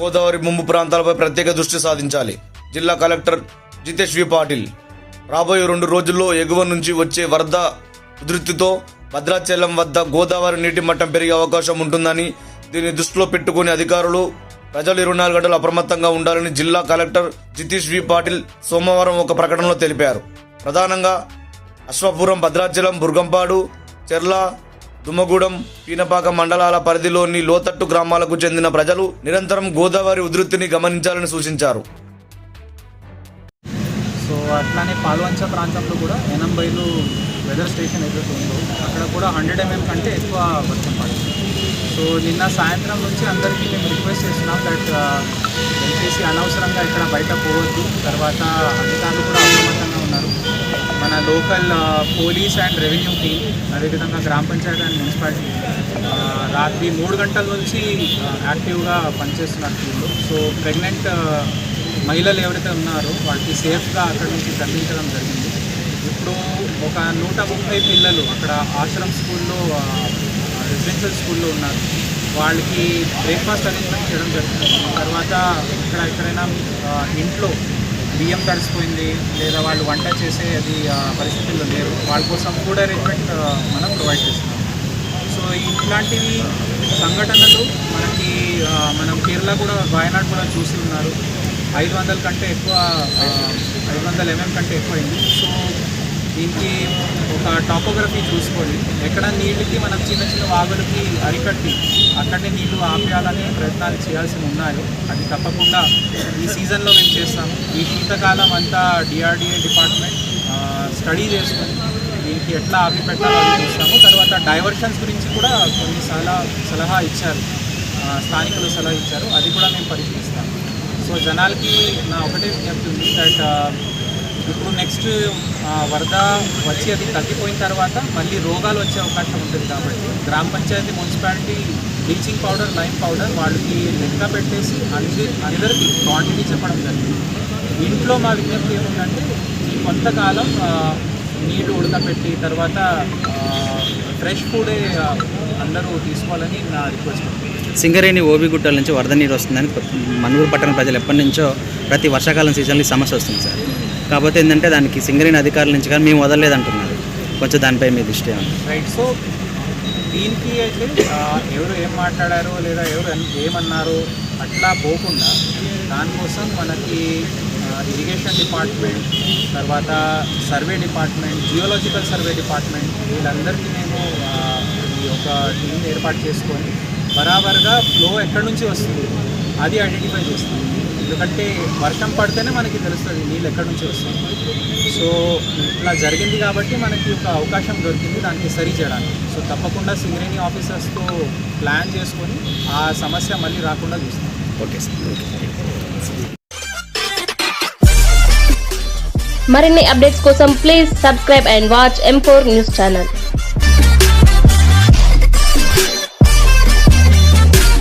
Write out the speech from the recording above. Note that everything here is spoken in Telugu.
గోదావరి ముంపు ప్రాంతాలపై ప్రత్యేక దృష్టి సాధించాలి. జిల్లా కలెక్టర్ జితేష్ వి పాటిల్. రాబోయే రెండు రోజుల్లో ఎగువ నుంచి వచ్చే వరద ఉధృతితో భద్రాచలం వద్ద గోదావరి నీటి మట్టం పెరిగే అవకాశం ఉంటుందని దీన్ని దృష్టిలో పెట్టుకుని అధికారులు ప్రజలు ఇరవై నాలుగు గంటలు అప్రమత్తంగా ఉండాలని జిల్లా కలెక్టర్ జితేష్ వి పాటిల్ సోమవారం ఒక ప్రకటనలో తెలిపారు. ప్రధానంగా అశ్వపురం భద్రాచలం బుర్గంపాడు చెర్ల దుమ్మగూడెం పీనపాక మండలాల పరిధిలోని లోతట్టు గ్రామాలకు చెందిన ప్రజలు నిరంతరం గోదావరి ఉధృతిని గమనించాలని సూచించారు. సో అట్లానే పాల్వంచ ప్రాంతంలో కూడా ఎనంబైలు వెదర్ స్టేషన్ ఏదైతే ఉందో అక్కడ కూడా హండ్రెడ్ ఎంఎం కంటే ఎక్కువ వర్షం పడింది. సో నిన్న సాయంత్రం నుంచి అందరికీ మేము రిక్వెస్ట్ చేస్తున్నాం దట్ దయచేసి అనవసరంగా ఇక్కడ బయట పోవద్దు. తర్వాత అధికారులు కూడా అప్రమత్తంగా ఉన్నారు. మన local police and revenue team అదేవిధంగా గ్రామ పంచాయతీ అండ్ మున్సిపాలిటీ రాత్రి మూడు గంటల నుంచి యాక్టివ్గా పనిచేస్తున్నారు టీంలు. సో ప్రెగ్నెంట్ మహిళలు ఎవరైతే ఉన్నారో వాళ్ళకి సేఫ్గా అక్కడి నుంచి తరలించడం జరిగింది. ఇప్పుడు ఒక నూట ముప్పై పిల్లలు అక్కడ ఆశ్రమ్ స్కూల్లో రెసిడెన్షియల్ స్కూల్లో ఉన్నారు. వాళ్ళకి బ్రేక్ఫాస్ట్ అరేంజ్మెంట్ చేయడం జరుగుతుంది. తర్వాత ఇక్కడ ఎక్కడైనా ఇంట్లో బియ్యం తడిసిపోయింది లేదా వాళ్ళు వంట చేసే అది ఆ, పరిస్థితుల్లో లేరు. వాళ్ళ కోసం ఫుడ్ అరేంజ్మెంట్ మనం ప్రొవైడ్ చేస్తున్నాం. సో ఇట్లాంటివి సంఘటనలు మనకి మనం కేరళ కూడా వాయనాడ్ కూడా చూసి ఉన్నారు. ఐదు వందల కంటే ఎక్కువ ఐదు వందల ఎంఎం కంటే ఎక్కువైంది. సో దీనికి ఒక టాపోగ్రఫీ చూసుకోండి. ఎక్కడ నీళ్ళకి మనం చిన్న చిన్న వాగులకి అరికట్టి అక్కడనే నీళ్ళు ఆపేయాలనే ప్రయత్నాలు చేయాల్సి ఉన్నాయో. అది తప్పకుండా ఈ సీజన్లో మేము చేస్తాము. ఈ శీతకాలం అంతా డిఆర్డిఏ డిపార్ట్మెంట్ స్టడీ చేసుకొని దీనికి ఎట్లా ఆపి పెట్టాలో చూస్తాము. తర్వాత డైవర్షన్స్ గురించి కూడా కొన్ని సలహా సలహా ఇచ్చారు. స్థానికులు సలహా ఇచ్చారు. అది కూడా మేము పరిశీలిస్తాము. సో జనాలకి నా ఒకటే చెప్తుంది దట్ ఇప్పుడు వరద వచ్చి అది తగ్గిపోయిన తర్వాత మళ్ళీ రోగాలు వచ్చే అవకాశం ఉంటుంది కాబట్టి గ్రామ panchayat municipality bleaching powder lime powder వాళ్ళకి లెక్క పెట్టేసి అన్ని అందరికీ క్వాంటిటీ చెప్పడం జరిగింది. ఇంట్లో మా విజ్ఞప్తి ఏముందంటే ఈ కొంతకాలం నీళ్ళు ఉడకబెట్టి తర్వాత ఫ్రెష్ ఫుడే అందరూ తీసుకోవాలని నా రిక్వెస్ట్. సింగరేణి ఓబిగుట్టల నుంచి వరద నీరు వస్తుందని మనుగురు పట్టణ ప్రజలు ఎప్పటి నుంచో ప్రతి వర్షాకాలం సీజన్లో సమస్య వస్తుంది సార్. కాకపోతే ఏంటంటే దానికి సింగరేణి అధికారుల నుంచి కానీ మేము వదలలేదంటున్నారు. కొంచెం దానిపై మీ దృష్టి ఏమన్నా రైట్ సో దీనికి అయితే ఎవరు ఏం మాట్లాడారు లేదా ఎవరు ఏమన్నారు అట్లా పోకుండా దానికోసం మనకి ఇరిగేషన్ డిపార్ట్మెంట్ తర్వాత survey department geological survey department వీళ్ళందరికీ మేము ఒక టీం ఏర్పాటు చేసుకొని బరాబర్గా ఫ్లో ఎక్కడి నుంచి వస్తుంది అది ఐడెంటిఫై చేస్తాం. ఎందుకంటే వర్షం పడితేనే మనకి తెలుస్తుంది నీళ్ళు ఎక్కడి నుంచి వస్తుంది సో ఇట్లా జరిగింది కాబట్టి మనకి ఒక అవకాశం దొరికింది దానికి సరి చేయడానికి. సో తప్పకుండా సింగరేణి ఆఫీసర్స్తో ప్లాన్ చేసుకొని ఆ సమస్య మళ్ళీ రాకుండా చూస్తాం. Okay sir. మరిన్ని అప్డేట్స్ కోసం please subscribe and watch M four news channel.